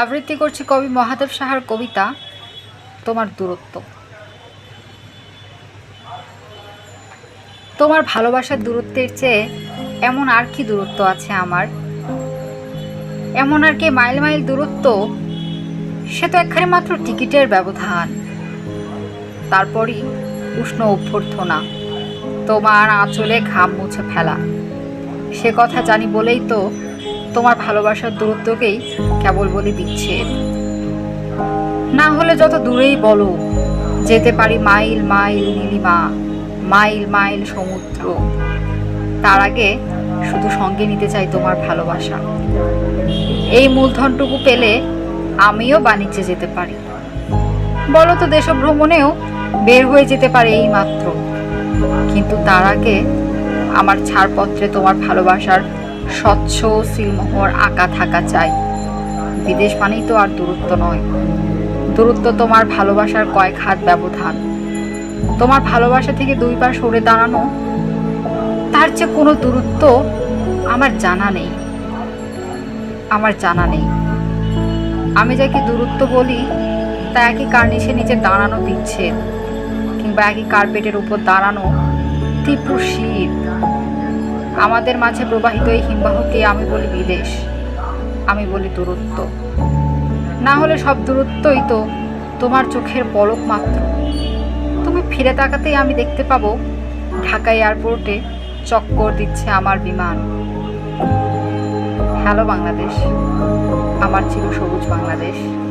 আবৃত্তি করছি কবি মহাদেব সাহার কবিতা, তোমার দূরত্ব। তোমার ভালোবাসার দূরত্বের চেয়ে এমন আর কি দূরত্ব আছে আমার? এমন আর কি মাইল মাইল দূরত্ব? সে তো একখানে মাত্র টিকিটের ব্যবধান। তারপরই উষ্ণ অভ্যর্থনা, তোমার আঁচলে ঘাম মুছে ফেলা। সে কথা জানি বলেই তো তোমার ভালোবাসার দূরত্বকেই কেবল বলে দিচ্ছে না হলে যত দূরেই বলো, যেতে পারি মাইল মাইল নীলিমা, মাইল মাইল সমুদ্র। তার আগে শুধু সঙ্গে নিতে চাই তোমার ভালোবাসা। এই মূলধনটুকু পেলে আমিও বাণিজ্যে যেতে পারি। বলো তো দেশভ্রমণেও বের হয়ে যেতে পারে এই মাত্র। কিন্তু তার আগে আমার ছাড়পত্রে তোমার ভালোবাসার স্বচ্ছ সিলমোহর আঁকা থাকা চাই। বিদেশ মানেই তো আর দূরত্ব নয়। দূরত্ব তোমার ভালোবাসার কয়েক হাত ব্যবধান। তোমার ভালোবাসা থেকে দুই পা সরে দাঁড়ানো, তার চেয়ে কোনো দূরত্ব আমার জানা নেই। আমার জানা নেই। আমি যাকে দূরত্ব বলি, তা একই কার্নিশে নিচে দাঁড়ানো দিচ্ছে কিংবা একই কার্পেটের উপর দাঁড়ানো তীব্র শীত। আমাদের মাঝে প্রবাহিত এই হিমবাহকে আমি বলি বিদেশ। আমি বলি দূরত্ব। না হলে সব দূরত্বই তো তোমার চোখের পলক মাত্র। তুমি ফিরে তাকাতেই আমি দেখতে পাবো ঢাকা এয়ারপোর্টে চক্কর দিচ্ছে আমার বিমান। হ্যালো বাংলাদেশ, আমার চির সবুজ বাংলাদেশ।